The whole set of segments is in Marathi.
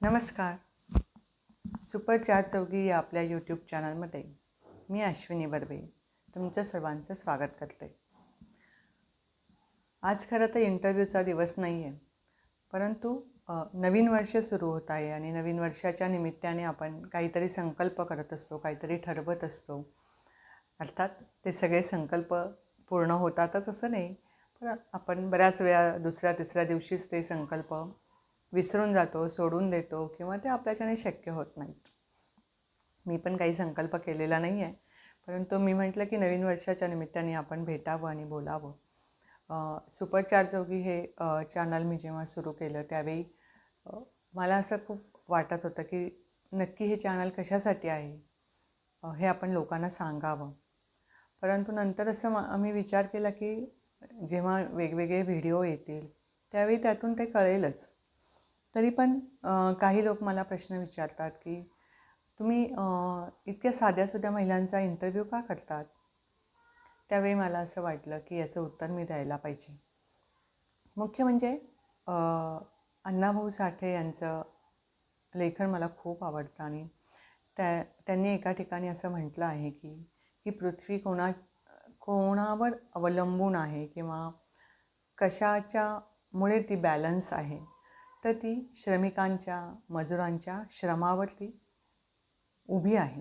नमस्कार. सुपर चार चौघी या आपल्या यूट्यूब चॅनलमध्ये मी अश्विनी बर्वे तुमचं सर्वांचं स्वागत करते. आज खरं तर इंटरव्ह्यूचा दिवस नाही आहे परंतु नवीन वर्ष सुरू होत आहे आणि नवीन वर्षाच्या निमित्ताने आपण काहीतरी संकल्प करत असतो काहीतरी ठरवत असतो. अर्थात ते सगळे संकल्प पूर्ण होतातच असं नाही पण आपण बऱ्याच वेळा दुसऱ्या तिसऱ्या दिवशीच ते संकल्प विसरून जातो सोडून देतो किंवा ते आपल्याच्याने शक्य होत नाहीत. मी पण काही संकल्प केलेला नाही आहे परंतु मी म्हटलं की नवीन वर्षाच्या निमित्ताने आपण भेटावं आणि बोलावं. अ, सुपर हे चॅनल मी जेव्हा सुरू केलं त्यावेळी मला असं खूप वाटत होतं की नक्की हे चॅनल कशासाठी आहे? हे आपण लोकांना सांगावं. परंतु नंतर असं मा- आम्ही विचार केला की जेव्हा वेगवेगळे व्हिडिओ येतील त्यावेळी त्यातून ते कळेलच. तरी पण काही लोक मला प्रश्न विचारतात की तुम्ही इतक्या इतक्या साध्यासुद्या महिलांचा इंटरव्ह्यू का करतात? त्यावेळी मला असं वाटलं की याचं उत्तर मी द्यायला पाहिजे. मुख्य म्हणजे अण्णाभाऊ साठे यांचं लेखन मला खूप आवडतं आणि त्या त्यांनी एका ठिकाणी असं म्हटलं आहे की ही पृथ्वी कोणा कोणावर अवलंबून आहे किंवा कशाच्यामुळे ती बॅलन्स आहे? तर ती श्रमिकांच्या मजुरांच्या श्रमावरती उभी आहे.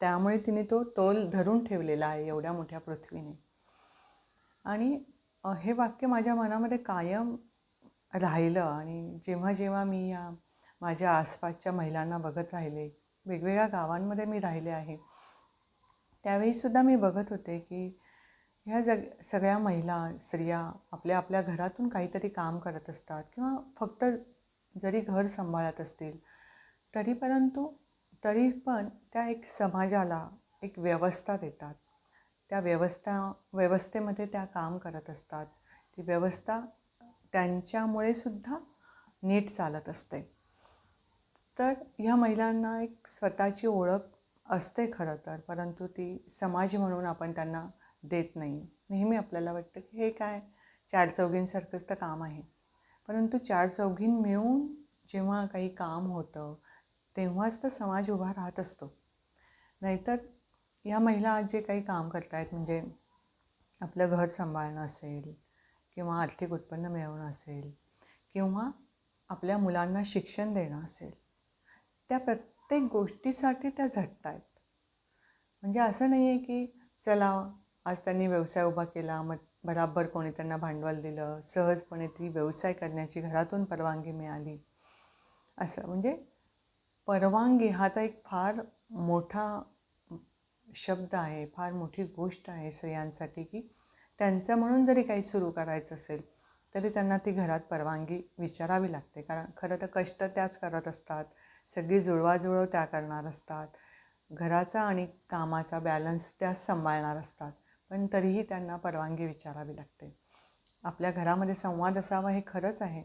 त्यामुळे तिने तो तोल धरून ठेवलेला आहे एवढ्या मोठ्या पृथ्वीने. आणि हे वाक्य माझ्या मनामध्ये कायम राहिलं आणि जेव्हा जेव्हा मी या माझ्या आसपासच्या महिलांना बघत राहिले वेगवेगळ्या गावांमध्ये मी राहिले आहे त्यावेळीसुद्धा मी बघत होते की ह्या जग सगळ्या महिला स्त्रिया आपल्या आपल्या घरातून काहीतरी काम करत असतात किंवा फक्त जरी घर सांभाळत असतील तरी परंतु तरी पण त्या एक समाजाला एक व्यवस्था देतात. त्या व्यवस्था व्यवस्थेमध्ये त्या काम करत असतात. ती व्यवस्था त्यांच्यामुळे सुद्धा नीट चालत असते. तर ह्या महिलांना एक स्वतःची ओळख असते खरं तर परंतु ती समाज म्हणून आपण त्यांना देत नाही. नेहमी आपल्याला वाटतं की हे काय? चार चौघींसारखंच तर काम आहे. परंतु चार चौघीं मिळून जेव्हा काही काम होतं तेव्हाच तर समाज उभा राहत असतो. नाहीतर या महिला आज जे काही काम करत आहेत म्हणजे आपलं घर सांभाळणं असेल किंवा आर्थिक उत्पन्न मिळवणं असेल किंवा आपल्या मुलांना शिक्षण देणं असेल त्या प्रत्येक गोष्टीसाठी त्या झटत आहेत म्हणजे असं नाही आहे की चला आज त्यांनी व्यवसाय उभा केला मग बराबर कोणी त्यांना भांडवल दिलं सहजपणे ती व्यवसाय करण्याची घरातून परवानगी मिळाली. असं म्हणजे परवानगी हा तर एक फार मोठा शब्द आहे फार मोठी गोष्ट आहे स्त्रियांसाठी की त्यांचं म्हणून जरी काही सुरू करायचं असेल तरी त्यांना ती घरात परवानगी विचारावी लागते. कारण खरं तर कष्ट त्याच करत असतात सगळी जुळवाजुळव त्या करणार असतात घराचा आणि कामाचा बॅलन्स त्याच सांभाळणार असतात. पण तरीही त्यांना परवानगी विचारावी लागते. आपल्या घरामध्ये संवाद असावा हे खरंच आहे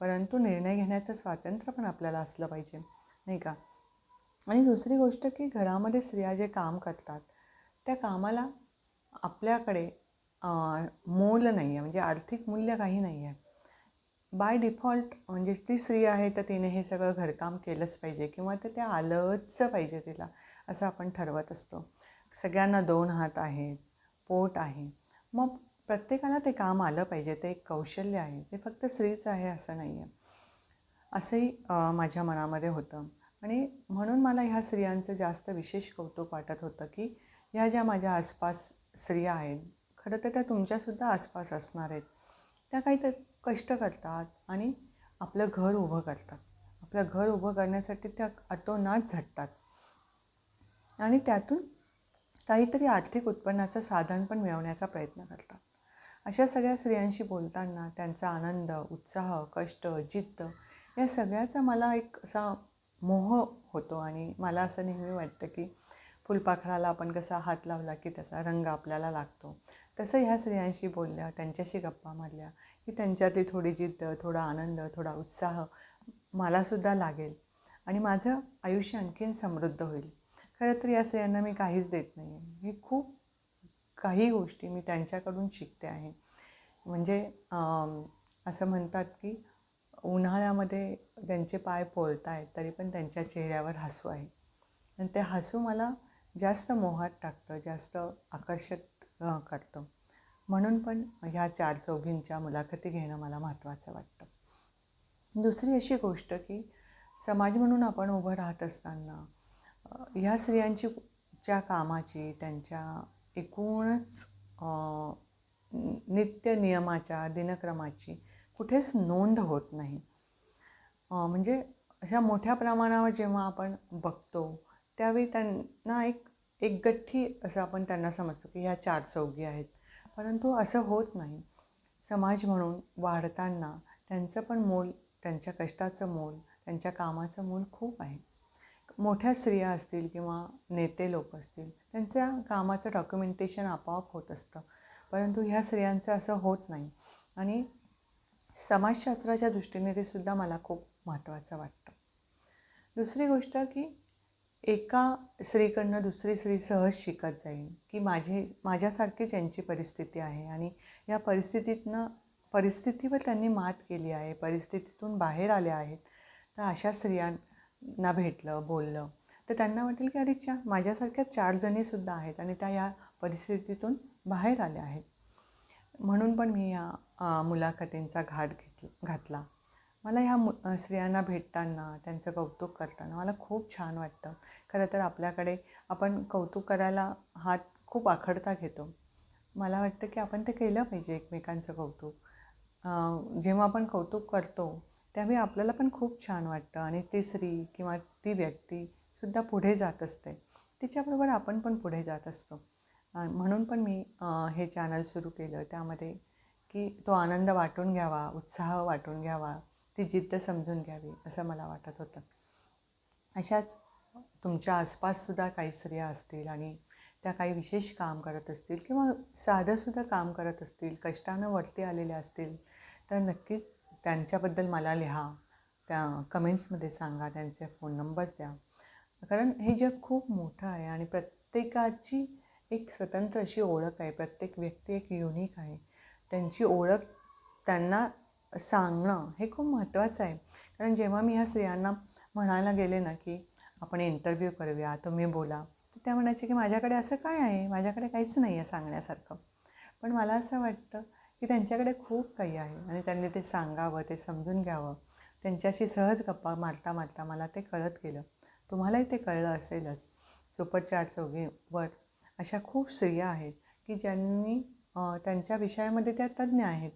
परंतु निर्णय घेण्याचं स्वातंत्र्य पण आपल्याला असलं पाहिजे नाही का? आणि दुसरी गोष्ट की घरामध्ये स्त्रिया जे काम करतात त्या कामाला आपल्याकडे मोल नाही आहे म्हणजे आर्थिक मूल्य काही नाही आहे बाय डिफॉल्ट म्हणजे ती स्त्री आहे तर तिने हे सगळं घरकाम केलंच पाहिजे किंवा ते त्या आलंच पाहिजे तिला असं आपण ठरवत असतो. सगळ्यांना दोन हात आहेत पोट आहे. मग प्रत्येकाला ते काम आलं पाहिजे ते एक कौशल्य आहे. ते फक्त स्त्रीचं आहे असं नाही आहे असंही माझ्या मनामध्ये होतं. आणि म्हणून मला ह्या स्त्रियांचं जास्त विशेष कौतुक वाटत होतं की ह्या ज्या माझ्या आसपास स्त्रिया आहेत खरं तर त्या तुमच्यासुद्धा आसपास असणार आहेत. त्या काहीतरी कष्ट करतात आणि आपलं घर उभं करतात. आपलं घर उभं करण्यासाठी त्या अतोनात झटतात. आणि त्यातून काहीतरी आर्थिक उत्पन्नाचं साधन पण मिळवण्याचा प्रयत्न करतात. अशा सगळ्या स्त्रियांशी बोलताना त्यांचा आनंद उत्साह कष्ट जिद्द या सगळ्याचा मला एक असा मोह होतो आणि मला असं नेहमी वाटतं की फुलपाखराला आपण कसा हात लावला की त्याचा रंग आपल्याला लागतो. तसं ह्या स्त्रियांशी बोलल्या त्यांच्याशी गप्पा मारल्या की त्यांच्यातली थोडी जिद्द थोडा आनंद थोडा उत्साह मलासुद्धा लागेल आणि माझं आयुष्य आणखीन समृद्ध होईल. खरं तर या स्त्रियांना मी काहीच देत नाही आहे हे खूप काही गोष्टी मी त्यांच्याकडून शिकते आहे. म्हणजे असं म्हणतात की उन्हाळ्यामध्ये त्यांचे पाय पोळत आहेत तरी पण त्यांच्या चेहऱ्यावर हसू आहे. आणि ते हसू मला जास्त मोहात टाकतं जास्त आकर्षक करतं. म्हणून पण ह्या चार चौघींच्या मुलाखती घेणं मला महत्त्वाचं वाटतं. दुसरी अशी गोष्ट की समाज म्हणून आपण उभं राहत असताना ह्या स्त्रियांची च्या कामाची त्यांच्या एकूणच नित्य नियमाच्या दिनक्रमाची कुठेच नोंद होत नाही. म्हणजे अशा मोठ्या प्रमाणावर जेव्हा आपण बघतो त्यावेळी त्यांना एक एक गठ्ठी असं आपण त्यांना समजतो की ह्या चार चौघी आहेत. परंतु असं होत नाही. समाज म्हणून वाढताना त्यांचं पण मोल त्यांच्या कष्टाचं मोल त्यांच्या कामाचं मोल खूप आहे. मोठ्या स्त्रिया असतील किंवा नेते लोक असतील त्यांच्या कामाचं डॉक्युमेंटेशन आपोआप होत असतं. परंतु ह्या स्त्रियांचं असं होत नाही. आणि समाजशास्त्राच्या दृष्टीने ते सुद्धा मला खूप महत्त्वाचं वाटतं. दुसरी गोष्ट की एका स्त्रीकडनं दुसरी स्त्री सहज शिकत जाईल की माझे माझ्यासारखीच यांची परिस्थिती आहे आणि या परिस्थितीतनं परिस्थितीवर त्यांनी मात केली आहे परिस्थितीतून बाहेर आल्या आहेत तर अशा स्त्रियां ना भेटलं बोललं. तर त्यांना वाटेल की अरे च्या माझ्यासारख्या चार जणीसुद्धा आहेत आणि त्या या परिस्थितीतून बाहेर आल्या आहेत. म्हणून पण मी या मुलाखतींचा घाट घेतला घातला. मला ह्या मु स्त्रियांना भेटताना त्यांचं कौतुक करताना मला खूप छान वाटतं. खरं तर आपल्याकडे आपण कौतुक करायला हात खूप आखडता घेतो. मला वाटतं की आपण ते केलं पाहिजे एकमेकांचं कौतुक. जेव्हा आपण कौतुक करतो त्यावेळी आपल्याला पण खूप छान वाटतं. आणि ती स्त्री किंवा ती व्यक्तीसुद्धा पुढे जात असते. तिच्याबरोबर आपण पण पुढे जात असतो. म्हणून पण मी हे चॅनल सुरू केलं. त्यामध्ये की तो आनंद वाटून घ्यावा उत्साह वाटून घ्यावा ती जिद्द समजून घ्यावी असं मला वाटत होतं. अशाच तुमच्या आसपाससुद्धा काही स्त्रिया असतील आणि त्या काही विशेष काम करत असतील किंवा साधंसुद्धा काम करत असतील कष्टानं वरती आलेल्या असतील तर नक्कीच त्यांच्याबद्दल मला लिहा. त्या कमेंट्समध्ये सांगा त्यांचे फोन नंबर्स द्या. कारण हे जग खूप मोठं आहे आणि प्रत्येकाची एक स्वतंत्र अशी ओळख आहे. प्रत्येक व्यक्ती एक युनिक आहे. त्यांची ओळख त्यांना सांगणं हे खूप महत्त्वाचं आहे. कारण जेव्हा मी ह्या स्त्रियांना म्हणायला गेले ना की आपण इंटरव्ह्यू करूया तुम्ही बोला तर त्या म्हणायचे की माझ्याकडे असं काय आहे? माझ्याकडे काहीच नाही आहे सांगण्यासारखं. पण मला असं वाटतं की त्यांच्याकडे खूप काही आहे. आणि त्यांनी ते सांगावं ते समजून घ्यावं. त्यांच्याशी सहज गप्पा मारता मारता मला ते कळत गेलं. तुम्हालाही ते कळलं असेलच. सुपरचार चौघीवर अशा खूप स्त्रिया आहेत की ज्यांनी त्यांच्या विषयामध्ये त्या तज्ज्ञ आहेत.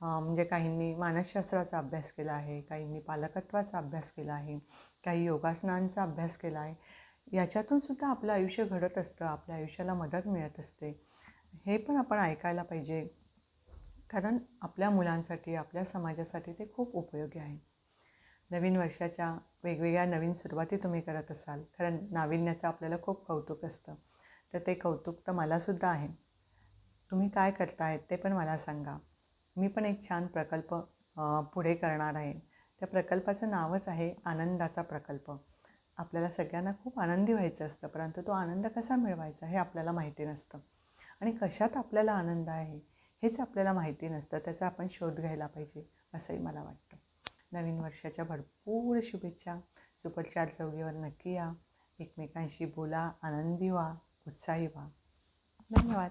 म्हणजे काहींनी मानसशास्त्राचा अभ्यास केला आहे काहींनी पालकत्वाचा अभ्यास केला आहे काही योगासनांचा अभ्यास केला आहे. याच्यातून सुद्धा आपलं आयुष्य घडत असतं आपल्या आयुष्याला मदत मिळत असते. हे पण आपण ऐकायला पाहिजे. कारण आपल्या मुलांसाठी आपल्या समाजासाठी ते खूप उपयोगी आहे. नवीन वर्षाच्या वेगवेगळ्या नवीन सुरुवाती तुम्ही करत असाल कारण नाविन्याचं आपल्याला खूप कौतुक असतं. तर ते कौतुक तर मलासुद्धा आहे. तुम्ही काय करतायत ते पण मला सांगा. मी पण एक छान प्रकल्प पुढे करणार आहे. त्या प्रकल्पाचं नावच आहे आनंदाचा प्रकल्प. आपल्याला सगळ्यांना खूप आनंदी व्हायचं असतं परंतु तो आनंद कसा मिळवायचा हे आपल्याला माहिती नसतं. आणि कशात आपल्याला आनंद आहे? हेच आपल्याला माहिती नसतं त्याचा आपण शोध घ्यायला पाहिजे असंही मला वाटतं. नवीन वर्षाच्या भरपूर शुभेच्छा. सुपरचार चौकीवर चौघीवर नक्की या. एकमेकांशी बोला आनंदी व्हा उत्साही व्हा. धन्यवाद.